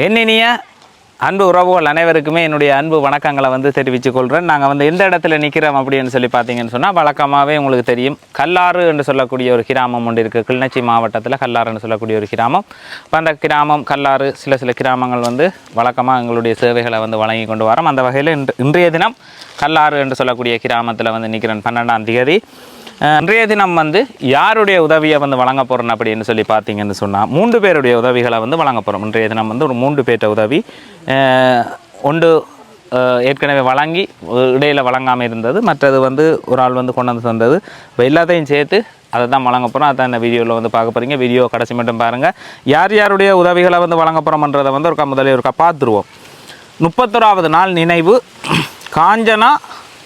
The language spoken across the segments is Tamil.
என்னினிய அன்பு உறவுகள் அனைவருக்குமே என்னுடைய அன்பு வணக்கங்களை வந்து தெரிவித்துக் கொள்கிறேன் நாங்கள் வந்து எந்த இடத்துல நிற்கிறோம் அப்படின்னு சொல்லி பார்த்தீங்கன்னு சொன்னால் வழக்கமாகவே உங்களுக்கு தெரியும். கல்லாறு என்று சொல்லக்கூடிய ஒரு கிராமம் ஒன்று இருக்குது கிளிநொச்சி மாவட்டத்தில் கல்லாறுன்னு சொல்லக்கூடிய ஒரு கிராமம். இப்போ அந்த கிராமம் கல்லாறு சில சில கிராமங்கள் வந்து வழக்கமாக எங்களுடைய சேவைகளை வந்து வழங்கி கொண்டு வரோம். அந்த வகையில் இன்று இன்றைய தினம் கல்லாறு என்று சொல்லக்கூடிய கிராமத்தில் வந்து நிற்கிறேன் பன்னெண்டாம் தேதி இன்றைய தினம் வந்து யாருடைய உதவியை வந்து வழங்க போகிறோம் அப்படின்னு சொல்லி பார்த்தீங்கன்னு சொன்னால் மூன்று பேருடைய உதவிகளை வந்து வழங்க போகிறோம் இன்றைய தினம் வந்து ஒரு மூன்று பேர்ட்ட உதவி ஒன்று ஏற்கனவே வழங்கி இடையில் வழங்காமல் இருந்தது மற்றது வந்து ஒரு ஆள் வந்து கொண்டு வந்து தந்தது. இப்போ எல்லாத்தையும் சேர்த்து அதை தான் வழங்க போகிறோம் அதான் இந்த வீடியோவில் வந்து பார்க்க போகிறீங்க வீடியோ கடைசி மட்டும் பாருங்கள் யார் யாருடைய உதவிகளை வந்து வழங்க போகிறோம்ன்றதை வந்து ஒருக்கா முதலே ஒருக்கா பார்த்துருவோம். முப்பத்தோராவது நாள் நினைவு. காஞ்சனா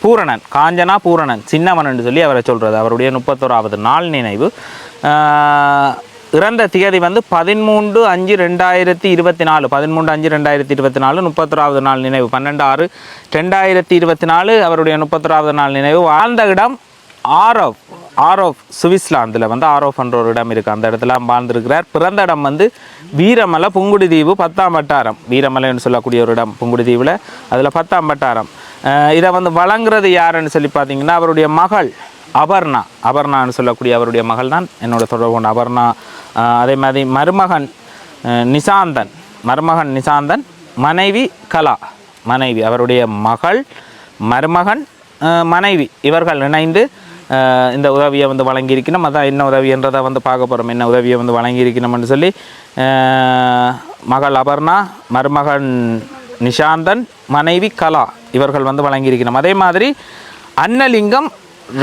பூரணன் காஞ்சனா பூரணன் சின்னவன் என்று சொல்லி அவரை சொல்கிறது அவருடைய முப்பத்தோராவது நாள் நினைவு. இறந்த திகதி வந்து பதிமூன்று அஞ்சு ரெண்டாயிரத்தி இருபத்தி நாலு. பதிமூன்று அஞ்சு ரெண்டாயிரத்தி இருபத்தி நாலு முப்பத்தொராவது நாள் நினைவு. பன்னெண்டு ஆறு ரெண்டாயிரத்தி இருபத்தி நாலு அவருடைய முப்பத்தொராவது நாள் நினைவு. வாழ்ந்த இடம் ஆரவ். ஆரோஃப் சுவிஸ்லாந்தில் வந்து ஆரோஃப்ன்ற ஒரு இடம் இருக்குது அந்த இடத்துல வாழ்ந்திருக்கிறார். பிறந்த இடம் வந்து வீரமலை புங்குடி தீவு பத்தாம் வட்டாரம். வீரமலைன்னு சொல்லக்கூடிய ஒரு இடம் புங்குடி தீவில் அதில் பத்தாம் வட்டாரம். இதை வந்து வழங்குறது யாருன்னு சொல்லி பார்த்தீங்கன்னா அவருடைய மகள் அபர்ணா. அபர்ணான்னு சொல்லக்கூடிய அவருடைய மகள் தான் என்னோட தொடர்பு அபர்ணா. அதே மாதிரி மருமகன் நிசாந்தன். மருமகன் நிசாந்தன் மனைவி கலா. மனைவி அவருடைய மகள் மருமகன் மனைவி. இவர்கள் இணைந்து இந்த உதவியை வந்து வழங்கியிருக்கணும். அதான் என்ன உதவின்றதை வந்து பார்க்க போகிறோம் என்ன உதவியை வந்து வழங்கியிருக்கணும்னு சொல்லி மகள் அபர்ணா மருமகன் நிஷாந்தன் மனைவி கலா இவர்கள் வந்து வழங்கியிருக்கணும். அதே மாதிரி அன்னலிங்கம்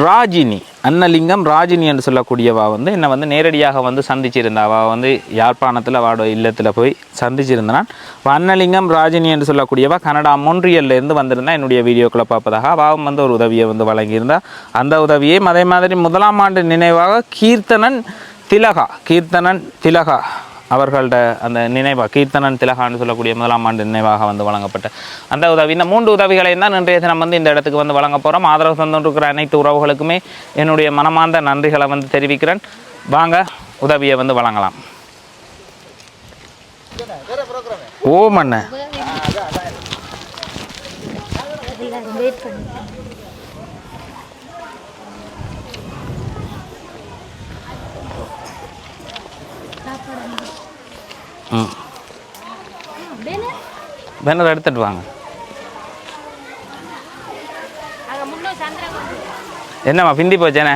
ராஜினி அன்னலிங்கம் ராஜினி என்று சொல்லக்கூடியவா வந்து என்னை வந்து நேரடியாக வந்து சந்திச்சிருந்தா. அவள் வந்து யாழ்ப்பாணத்தில் வாடோ இல்லத்தில் போய் சந்திச்சிருந்தான் அன்னலிங்கம் ராஜினி என்று சொல்லக்கூடியவா கனடா மொன்றியல்லேருந்து வந்திருந்தா என்னுடைய வீடியோக்களை பார்ப்பதாக. அவன் வந்து ஒரு உதவியை வந்து வழங்கியிருந்தா. அந்த உதவியையும் அதே மாதிரி முதலாம் ஆண்டு நினைவாக கீர்த்தனன் திலகா கீர்த்தனன் திலகா அவர்கள்ட அந்த நினைவாக கீர்த்தனன் திலகான்னு சொல்லக்கூடிய முதலாம் ஆண்டு நினைவாக வந்து வழங்கப்பட்ட அந்த உதவி. இந்த மூன்று உதவிகளையும் தான் இன்றைய தினம் வந்து இந்த இடத்துக்கு வந்து வழங்க போகிறோம் ஆதரவு தந்துருக்கிற அனைத்து உறவுகளுக்குமே என்னுடைய மனமார்ந்த நன்றிகளை வந்து தெரிவிக்கிறேன். வாங்க உதவியை வந்து வழங்கலாம். ஓம் அண்ணன் எல்லாரும் வெயிட் பண்ணி ம் பேனர் எடுத்துட்டு வாங்க. என்னம்மா பிந்தி போச்சேனே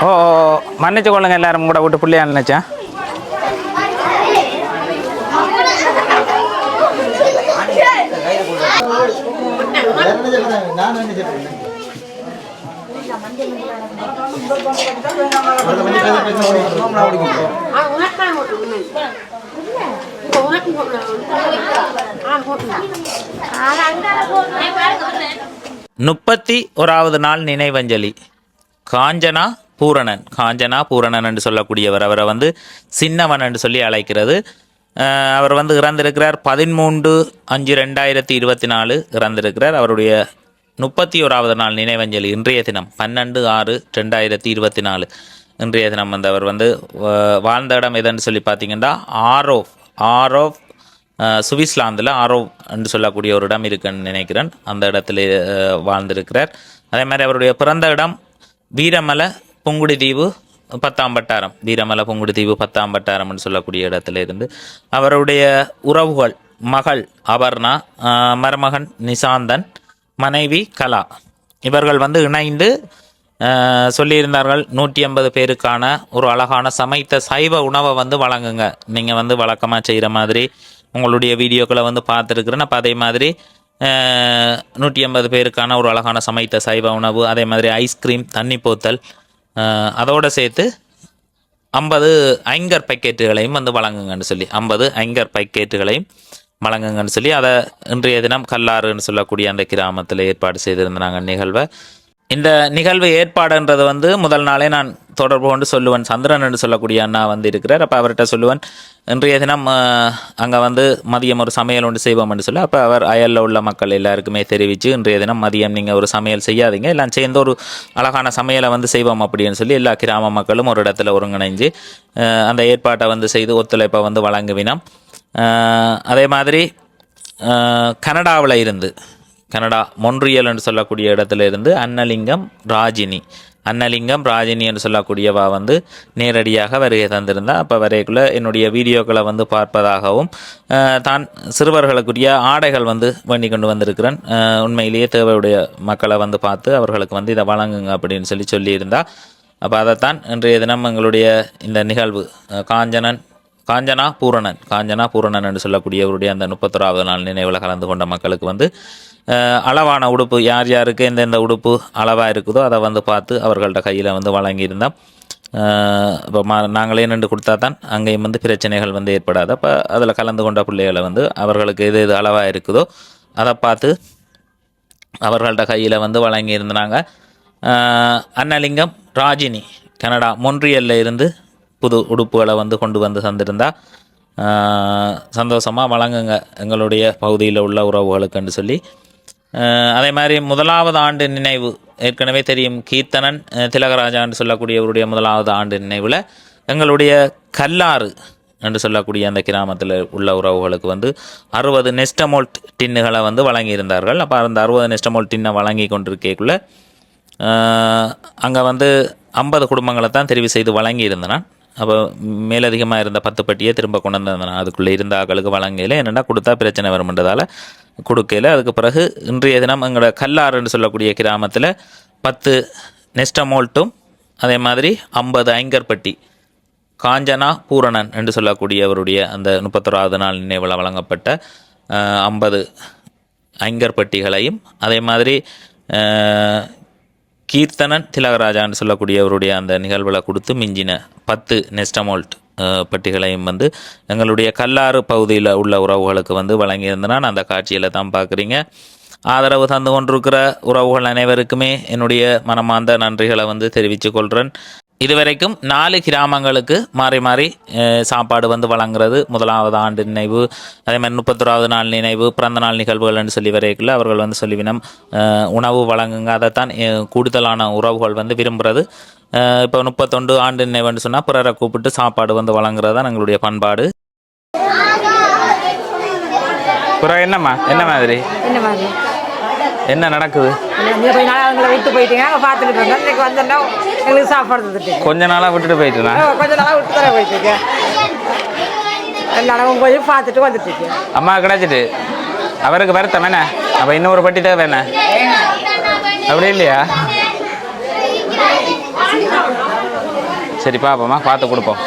ஓ ஓ, ஓ. மன்னிச்சு கொள்ளுங்க எல்லாரும் கூட விட்டு புள்ளியா நினைச்சேன் முப்பத்தி ஓராவது நாள் நினைவஞ்சலி. காஞ்சனா பூரணன். காஞ்சனா பூரணன் என்று சொல்லக்கூடியவர். அவரை வந்து சின்னவன் என்று சொல்லி அழைக்கிறது. அவர் வந்து இறந்திருக்கிறார் பதிமூன்று அஞ்சு ரெண்டாயிரத்தி இருபத்தி நாலு இறந்திருக்கிறார். அவருடைய முப்பத்தி ஓராவது நாள் நினைவஞ்சலி இன்றைய தினம் பன்னெண்டு ஆறு ரெண்டாயிரத்தி இருபத்தி நாலு. இன்றைய தினம் வந்தவர் வந்து வாழ்ந்த இடம் எதுன்னு சொல்லி பார்த்தீங்கன்னா ஆரோஃப் ஆரோஃப் சுவிஸ்லாந்தில் சுவிட்சர்லாந்தில் ஆரோ என்று சொல்லக்கூடிய ஒரு இடம் இருக்குன்னு நினைக்கிறேன். அந்த இடத்துல வாழ்ந்திருக்கிறார். அதே மாதிரி அவருடைய பிறந்த இடம் வீரமலை புங்குடி தீவு பத்தாம் வட்டாரம். வீரமலை புங்குடி தீவு பத்தாம் வட்டாரம்னு சொல்லக்கூடிய இடத்துல இருந்து அவருடைய உறவுகள் மகள் அபர்ணா மருமகன் நிசாந்தன் மனைவி கலா. இவர்கள் வந்து இணைந்து சொல்லியிருந்தார்கள் நூற்றி ஐம்பது பேருக்கான ஒரு அழகான சமைத்த சைவ உணவை வந்து வழங்குங்க. நீங்கள் வந்து வழக்கமாக செய்கிற மாதிரி உங்களுடைய வீடியோக்களை வந்து பார்த்துருக்குறேன். அப்போ அதே மாதிரி நூற்றி ஐம்பது பேருக்கான ஒரு அழகான சமைத்த சைவ உணவு அதே மாதிரி ஐஸ்கிரீம் தண்ணி போத்தல் அதோடு சேர்த்து ஐம்பது ஐங்கர் பக்கெட்டுகளையும் வந்து வழங்குங்கன்னு சொல்லி ஐம்பது ஐங்கர் பக்கெட்டுகளையும் வழங்குங்கன்னு சொல்லி அதை இன்றைய தினம் கல்லாறுன்னு சொல்லக்கூடிய அந்த கிராமத்தில் ஏற்பாடு செய்திருந்தாங்க நிகழ்வை. இந்த நிகழ்வு ஏற்பாடுன்றது வந்து முதல் நாளே நான் தொடர்பு கொண்டு சொல்லுவேன். சந்திரன் என்று சொல்லக்கூடிய அண்ணா வந்து இருக்கிறார். அப்போ அவர்கிட்ட சொல்லுவேன் இன்றைய தினம் அங்கே வந்து மதியம் ஒரு சமையல் ஒன்று செய்வோம்னு சொல்லி அப்போ அவர் அயலில் உள்ள மக்கள் எல்லாருக்குமே தெரிவித்து இன்றைய தினம் மதியம் நீங்கள் ஒரு சமையல் செய்யாதீங்க. எல்லாம் சேர்ந்து ஒரு அழகான சமையலை வந்து செய்வோம் அப்படின்னு சொல்லி எல்லா கிராம மக்களும் ஒரு இடத்துல ஒருங்கிணைஞ்சு அந்த ஏற்பாட்டை வந்து செய்து ஒத்துழைப்பை வந்து வழங்குவினோம். அதே மாதிரி கனடாவில் இருந்து கனடா மொன்றியல் என்று சொல்லக்கூடிய இடத்துல இருந்து அன்னலிங்கம் ராஜினி. அன்னலிங்கம் ராஜினி என்று சொல்லக்கூடியவா வந்து நேரடியாக வருகை தந்திருந்தா அப்போ வரைக்குள்ள என்னுடைய வீடியோக்களை வந்து பார்ப்பதாகவும் தான் சிறுவர்களுக்குரிய ஆடைகள் வந்து வேண்டி கொண்டு வந்திருக்கிறேன். உண்மையிலேயே தேவையுடைய மக்களை வந்து பார்த்து அவர்களுக்கு வந்து இதை வழங்குங்க அப்படின்னு சொல்லி சொல்லியிருந்தா அப்போ அதைத்தான் இன்றைய தினம் எங்களுடைய இந்த நிகழ்வு காஞ்சனன் காஞ்சனா பூரணன் காஞ்சனா பூரணன் என்று சொல்லக்கூடியவருடைய அந்த முப்பத்தொராவது நாள் நினைவில் கலந்து கொண்ட மக்களுக்கு வந்து அளவான உடுப்பு யார் யாருக்கு எந்தெந்த உடுப்பு அளவாக இருக்குதோ அதை வந்து பார்த்து அவர்கள்ட்ட கையில் வந்து வழங்கியிருந்தோம். இப்போ மா நாங்களே நின்று கொடுத்தா தான் அங்கேயும் வந்து பிரச்சனைகள் வந்து ஏற்படாது. அப்போ அதில் கலந்து கொண்ட பிள்ளைகளை வந்து அவர்களுக்கு எது எது அளவாக இருக்குதோ அதை பார்த்து அவர்கள்ட்ட கையில் வந்து வழங்கியிருந்தாங்க. அன்னலிங்கம் ராஜினி கனடா மொன்றியல்ல இருந்து புது உடுப்புகளை வந்து கொண்டு வந்து தந்திருந்தா சந்தோஷமாக வழங்குங்க எங்களுடைய பகுதியில் உள்ள உறவுகளுக்குன்னு சொல்லி. அதே மாதிரி முதலாவது ஆண்டு நினைவு ஏற்கனவே தெரியும் கீர்த்தனன் திலகராஜான்னு சொல்லக்கூடியவருடைய முதலாவது ஆண்டு நினைவில் எங்களுடைய கல்லாறு என்று சொல்லக்கூடிய அந்த கிராமத்தில் உள்ள உறவுகளுக்கு வந்து அறுபது நெஸ்டமோல்ட் டின்னுகளை வந்து வழங்கியிருந்தார்கள். அப்போ அந்த அறுபது நெஸ்டமோல்ட் டின்னை வழங்கி கொண்டிருக்கக்குள்ள அங்கே வந்து ஐம்பது குடும்பங்களை தான் தெரிவு செய்து வழங்கியிருந்தேன். அப்போ மேலதிகமாக இருந்த பத்து பட்டியை திரும்ப கொண்டு வந்தேன் அதுக்குள்ளே இருந்த ஆக்களுக்கு வழங்கையில் என்னென்னா கொடுத்தா பிரச்சனை வரும்ன்றதால கொடுக்கல அதுக்கு பிறகு இன்றைய தினம் எங்களோட கல்லாறுன்னு சொல்லக்கூடிய கிராமத்தில் பத்து நெஸ்டமோல்ட்டும் அதே மாதிரி ஐம்பது ஐங்கர்பட்டி காஞ்சனா பூரணன் என்று சொல்லக்கூடியவருடைய அந்த முப்பத்தொராவது நாள் நினைவில் வழங்கப்பட்ட ஐம்பது ஐங்கர்பட்டிகளையும் அதே மாதிரி கீர்த்தனன் திலகராஜான்னு சொல்லக்கூடியவருடைய அந்த நிகழ்வில் கொடுத்து மிஞ்சின பத்து நெஸ்டமோல்ட் பட்டிகளையும் பெட்டிகளையும் வந்து எங்களுடைய கல்லாறு பகுதியில் உள்ள உறவுகளுக்கு வந்து வழங்கியிருந்தனா அந்த காட்சியில் தான் பார்க்குறீங்க. ஆதரவு தந்து கொண்டிருக்கிற உறவுகள் அனைவருக்குமே என்னுடைய மனமார்ந்த நன்றிகளை வந்து தெரிவித்துக்கொள்கிறேன் இதுவரைக்கும் நாலு கிராமங்களுக்கு மாறி மாறி சாப்பாடு வந்து வழங்குறது. முதலாவது ஆண்டு நினைவு அதே மாதிரி முப்பத்தொராவது நாள் நினைவு பிறந்த நாள் நிகழ்வுகள்னு சொல்லி வரைக்குள்ள அவர்கள் வந்து சொல்லிவினம். உணவு வழங்குங்க அதைத்தான் கூடுதலான உறவுகள் வந்து விரும்புகிறது இப்போ முப்பத்தொண்டு ஆண்டு நினைவுன்னு சொன்னால் பிறரை கூப்பிட்டு சாப்பாடு வந்து வழங்குறது தான் எங்களுடைய பண்பாடு. பிறகு என்னம்மா? என்ன மாதிரி? என்ன மாதிரி? என்ன நடக்குது? நீங்கள் அவங்கள விட்டு போயிட்டீங்க. அவங்க பார்த்துக்கிட்டு இருந்தோம். இன்னைக்கு வந்தோன்னா எங்களுக்கு சாப்பாடு தந்துட்டீங்க. கொஞ்ச நாளாக விட்டுட்டு போயிட்டுனா கொஞ்ச நாளாக விட்டு தர போயிட்டீங்க? எல்லாரும் போய் பார்த்துட்டு வந்துட்டீங்க. அம்மா கிடைச்சிட்டு. அவருக்கு வருத்தம் என்ன? அப்போ இன்னொரு பட்டி தேவை என்ன? அப்படி இல்லையா? சரி பாப்போம்மா. பார்த்து கொடுப்போம்.